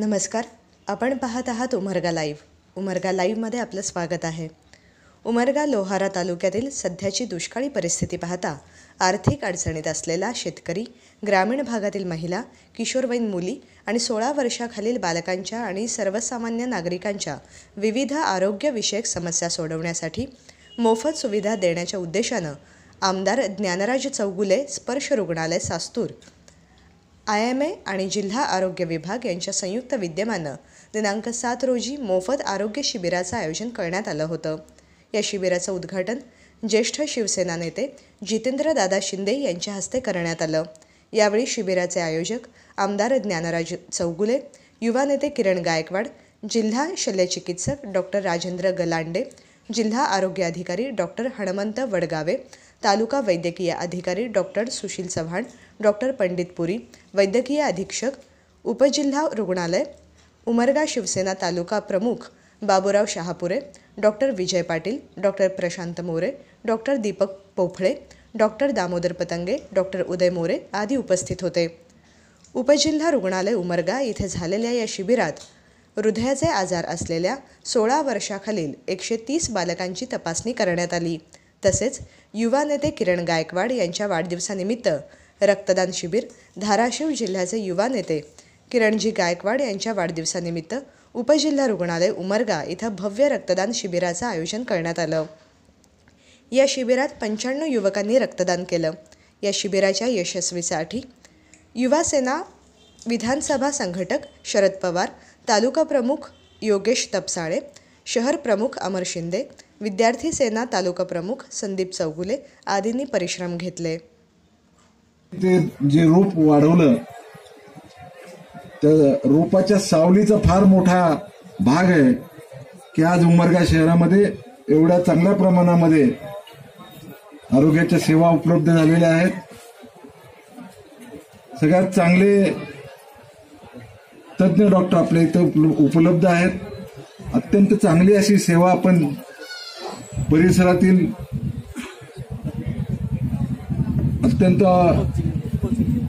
नमस्कार. आपण पाहत आहात उमरगा लाईव्ह. उमरगा लाईव्हमध्ये आपलं स्वागत आहे. उमरगा लोहारा तालुक्यातील सध्याची दुष्काळी परिस्थिती पाहता आर्थिक अडचणीत असलेला शेतकरी ग्रामीण भागातील महिला किशोरवयीन मुली आणि सोळा वर्षाखालील बालकांच्या आणि सर्वसामान्य नागरिकांच्या विविध आरोग्यविषयक समस्या सोडवण्यासाठी मोफत सुविधा देण्याच्या उद्देशानं आमदार ज्ञानराज चौगुले स्पर्श रुग्णालय सास्तूर आय एम ए आणि जिल्हा आरोग्य विभाग यांच्या संयुक्त विद्यमानं दिनांक सात रोजी मोफत आरोग्य शिबिराचं आयोजन करण्यात आलं होतं. या शिबिराचं उद्घाटन ज्येष्ठ शिवसेना नेते जितेंद्रदादा शिंदे यांच्या हस्ते करण्यात आलं. यावेळी शिबिराचे आयोजक आमदार ज्ञानराज चौगुले युवा नेते किरण गायकवाड जिल्हा शल्यचिकित्सक डॉक्टर राजेंद्र गलांडे जिल्हा आरोग्य अधिकारी डॉक्टर हणमंत वडगावे तालुका वैद्यकीय अधिकारी डॉक्टर सुशील चव्हाण डॉक्टर पंडित पुरी वैद्यकीय अधीक्षक उपजिल्हा रुग्णालय उमरगा शिवसेना तालुका प्रमुख Baburao Shahapure doctor Vijay Patil doctor Prashant More doctor Deepak Pophale doctor Damodar Patange doctor Uday More आदी उपस्थित होते. उपजिल्हा रुग्णालय उमरगा इथे झालेल्या या शिबिरात हृदयाचे आजार असलेल्या सोळा वर्षाखालील एकशे तीस बालकांची तपासणी करण्यात आली. तसेच युवा नेते किरण गायकवाड यांच्या वाढदिवसानिमित्त रक्तदान शिबिर धाराशिव जिल्ह्याचे युवा नेते किरणजी गायकवाड यांच्या वाढदिवसानिमित्त उपजिल्हा रुग्णालय उमरगा इथं भव्य रक्तदान शिबिराचं आयोजन करण्यात आलं. या शिबिरात पंच्याण्णव युवकांनी रक्तदान केलं. या शिबिराच्या यशस्वीसाठी युवासेना विधानसभा संघटक शरद पवार तालुका प्रमुख योगेश तपसाळे शहर प्रमुख अमर शिंदे विद्यार्थी सेना तालुका प्रमुख संदीप चौगुले आदींनी परिश्रम घेतले. ते जे रोप वाढवलं त्या रोपाच्या सावलीचा फार मोठा भाग आहे की आज उमरगा शहरामध्ये एवढ्या चांगल्या प्रमाणामध्ये आरोग्याच्या सेवा उपलब्ध झालेल्या आहेत. सगळ्यात चांगले तज्ज्ञ डॉक्टर आपल्या इथं उपलब्ध आहेत. अत्यंत चांगली अशी सेवा आपण परिसरातील अत्यंत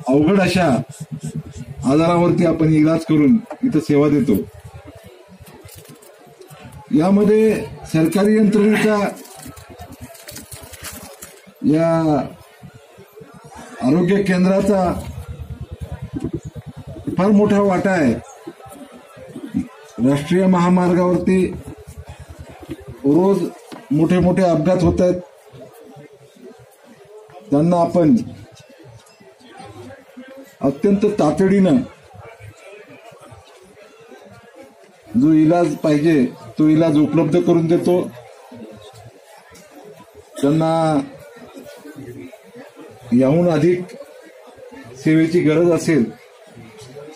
अवघड अशा आजारावरती आपण इलाज करून इथं सेवा देतो. यामध्ये सरकारी यंत्रणेचा या आरोग्य केंद्राचा फार मोठा वाटा आहे. राष्ट्रीय महामार्गावरती रोज मोठे मोठे अपघात होत आहेत. त्यांना आपण अत्यंत तातडीनं जो इलाज पाहिजे तो इलाज उपलब्ध करून देतो. त्यांना याहून अधिक सेवेची गरज असेल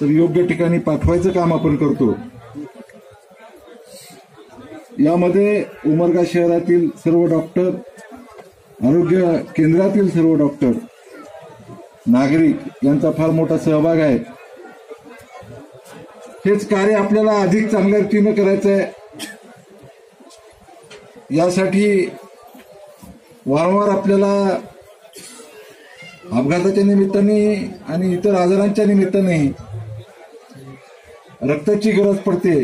तर योग्य ठिकाणी पाठवायचं काम आपण करतो. यामध्ये उमरगा शहरातील सर्व डॉक्टर आरोग्य केंद्रातील सर्व डॉक्टर नागरिक यांचा फार मोठा सहभाग आहे. हेच कार्य आपल्याला अधिक चांगल्या रीतीनं करायचं आहे. यासाठी वारंवार आपल्याला अपघाताच्या निमित्ताने आणि इतर आजारांच्या निमित्ताने रक्ताची गरज पडते.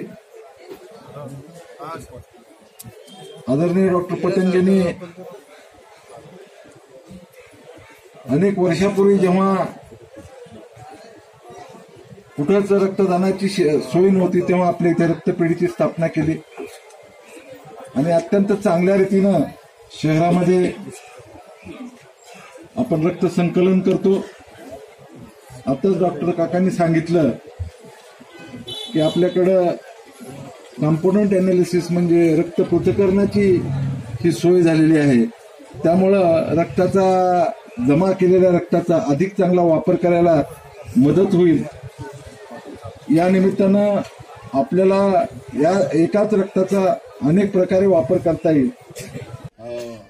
आदरणीय डॉक्टर पतंजनी अनेक वर्षापूर्वी जेव्हा कुठंच रक्तदानाची सोय नव्हती तेव्हा आपल्या इथे रक्तपेढीची स्थापना केली. आणि अत्यंत चांगल्या रीतीनं शहरामध्ये आपण रक्त संकलन करतो. आताच डॉक्टर काकांनी सांगितलं की आपल्याकडं कॉम्पोनंट ॲनालिसिस म्हणजे रक्त पृथकरणाची ही सोय झालेली आहे. त्यामुळं रक्ताचा जमा केलेल्या रक्ताचा अधिक चांगला वापर करायला मदत होईल. या निमित्तानं आपल्याला या एकाच रक्ताचा अनेक प्रकारे वापर करता येईल.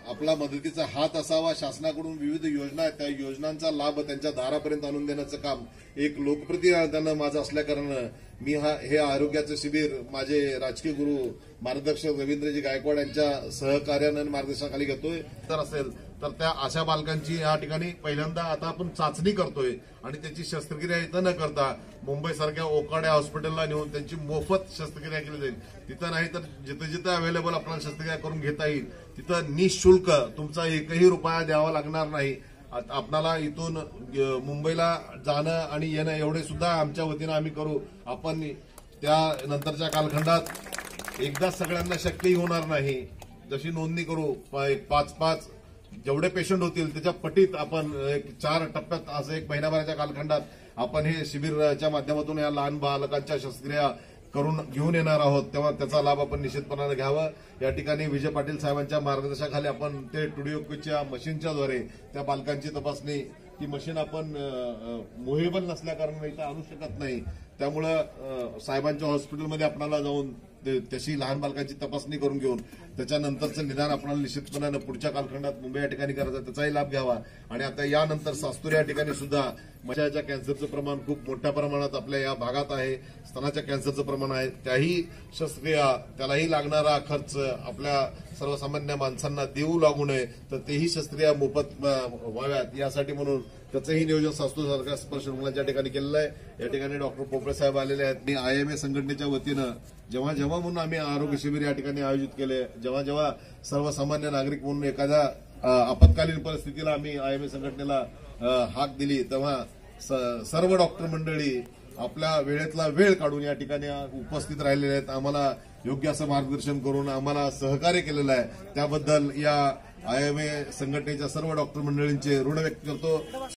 आपला मदतीचा हात असावा शासनाकडून विविध योजना आहेत. त्या योजनांचा लाभ त्यांच्या दारापर्यंत आणून देण्याचं काम एक लोकप्रतिनिधी माझं असल्याकारणानं मी हा हे आरोग्याचं शिबिर माझे राजकीय गुरु मार्गदर्शक रवींद्रजी गायकवाड यांच्या सहकार्यानं आणि मार्गदर्शनाखाली घेतोय. तर असेल तर त्या अशा बालकांची या ठिकाणी पहिल्यांदा आता आपण चाचणी करतोय आणि त्याची शस्त्रक्रिया इथं न करता मुंबई सारख्या ओकाड्या हॉस्पिटलला नेऊन त्यांची मोफत शस्त्रक्रिया केली जाईल. तिथं नाही तर जिथं जिथं अवेलेबल आपल्याला शस्त्रक्रिया करून घेता येईल तिथं निशुल्क तुमचा एकही रुपया द्यावा लागणार नाही. आपणाला इथून मुंबईला जाणं आणि येणं एवढे सुद्धा आमच्या वतीनं आम्ही करू. आपण त्या नंतरच्या कालखंडात एकदा सगळ्यांना शक्यही होणार नाही. जशी नोंदणी करू पाच पाच जेवढे पेशंट होतील त्याच्या पटीत आपण एक चार टप्प्यात असं एक महिनाभराच्या कालखंडात आपण हे शिबिरच्या माध्यमातून या लहान बालकांच्या शस्त्रक्रिया करून घेऊन येणार आहोत तेव्हा त्याचा लाभ आपण निश्चितपणाने घ्यावा. या ठिकाणी विजय पाटील साहेबांच्या मार्गदर्शनाखाली आपण ते टुडिओच्या मशीनच्या द्वारे त्या बालकांची तपासणी ती मशीन आपण मुहेबल नसल्याकारणाने इथं आणू शकत नाही. त्यामुळं साहेबांच्या हॉस्पिटलमध्ये आपणाला जाऊन ते- त्याची लहान बालकांची तपासणी करून घेऊन त्याच्यानंतरचं निदान आपल्याला निश्चितपणानं पुढच्या कालखंडात मुंबई या ठिकाणी करायचं त्याचाही लाभ घ्यावा. आणि आता यानंतर सास्तुर या ठिकाणी सुद्धा मशाच्या कॅन्सरचं प्रमाण खूप मोठ्या प्रमाणात आपल्या या भागात आहे. स्तनाच्या कॅन्सरचं प्रमाण आहे. त्याही शस्त्रक्रिया त्यालाही लागणारा खर्च आपल्या सर्वसामान्य माणसांना देऊ लागू नये तर तेही शस्त्रिया मोफत व्हाव्यात. यासाठी म्हणून त्याचंही नियोजन सास्तूर सरकार स्पर्श रुग्णांच्या ठिकाणी केलेलं आहे. या ठिकाणी डॉक्टर पोपळे साहेब आलेले आहेत. मी आय एम ए संघटनेच्या वतीनं जेव्हा जेव्हा म्हणून आम्ही आरोग्य शिबिर या ठिकाणी आयोजित केले जेव्हा जेव्हा सर्वसामान्य नागरिक म्हणून एखाद्या आपत्कालीन परिस्थितीला आम्ही आय एम ए संघटनेला हाक दिली तेव्हा स- सर्व डॉक्टर मंडळी आपल्या वेळेतला वेळ काढून या ठिकाणी उपस्थित राहिलेले आहेत. आम्हाला योग्य असं मार्गदर्शन करून आम्हाला सहकार्य केलेलं आहे. त्याबद्दल या आय एम ए संघटनेच्या सर्व डॉक्टर मंडळींचे ऋण व्यक्त करतो.